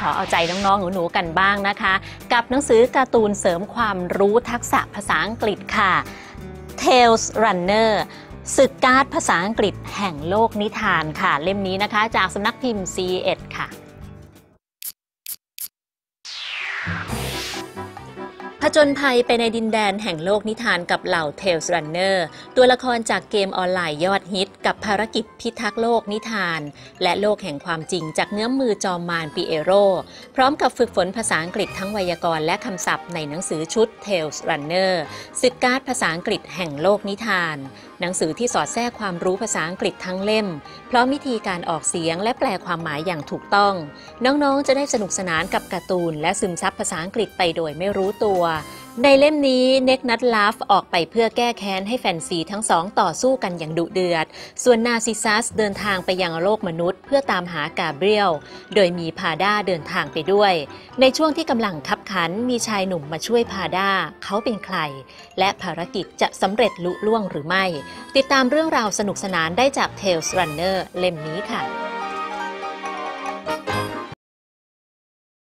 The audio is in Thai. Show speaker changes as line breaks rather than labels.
ขอเอาใจน้องๆหนูๆกันบ้างนะคะ กับหนังสือการ์ตูนเสริมความรู้ทักษะภาษาอังกฤษค่ะ Tales Runner ศึกการ์ดภาษาอังกฤษแห่งโลกนิทานค่ะ เล่มนี้นะคะ จากสำนักพิมพ์ C1 ค่ะ จญภัยไปในดินแดนแห่งโลกนิทานกับเหล่า Tales Runner ตัวละครจากเกมออนไลน์ยอดฮิต กับภารกิจพิทักษ์โลกนิทาน และโลกแห่งความจริงจากเงื้อมมือจอมมารปีเอโร พร้อมกับฝึกฝนภาษาอังกฤษทั้งไวยากรณ์และคำศัพท์ในหนังสือชุด Tales Runner ศึกการ์ดภาษาอังกฤษแห่งโลกนิทาน หนังสือที่สอดแทรกความรู้ภาษาอังกฤษทั้งเล่ม พร้อมวิธีการออกเสียงและแปลความหมายอย่างถูกต้อง น้องๆ จะได้สนุกสนานกับการ์ตูน และซึมซับภาษาอังกฤษไปโดยไม่รู้ตัวในเล่มนี้เน็กนัดลาฟออกไปเพื่อแก้แค้นให้แฟนซีทั้งสองต่อสู้กันอย่างดุเดือด ส่วนนาซิซัสเดินทางไปยังโลกมนุษย์ เพื่อตามหากาเบรียล โดยมีพาด้าเดินทางไปด้วย ในช่วงที่กำลังคับขันมีชายหนุ่มมาช่วยพาด้าเขาเป็นใคร และภารกิจจะสำเร็จลุล่วงหรือไม่ ติดตามเรื่องราวสนุกสนานได้จาก Tales Runner เล่มนี้ค่ะ